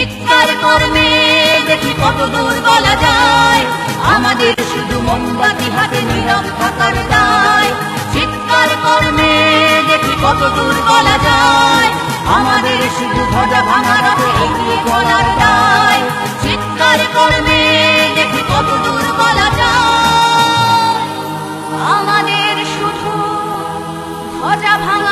চিৎকার করবে দেখি কত দূর বলা যায় আমাদের শুধু মোমবাতি হাতে নীরব থাকার দায়। চিৎকার করবে দেখি কত দূর বলা যায় আমাদের শুধু এগিয়ে দায়। চিৎকার করবে দেখি কত দূর বলা যায় আমাদের শুধু ভাঙা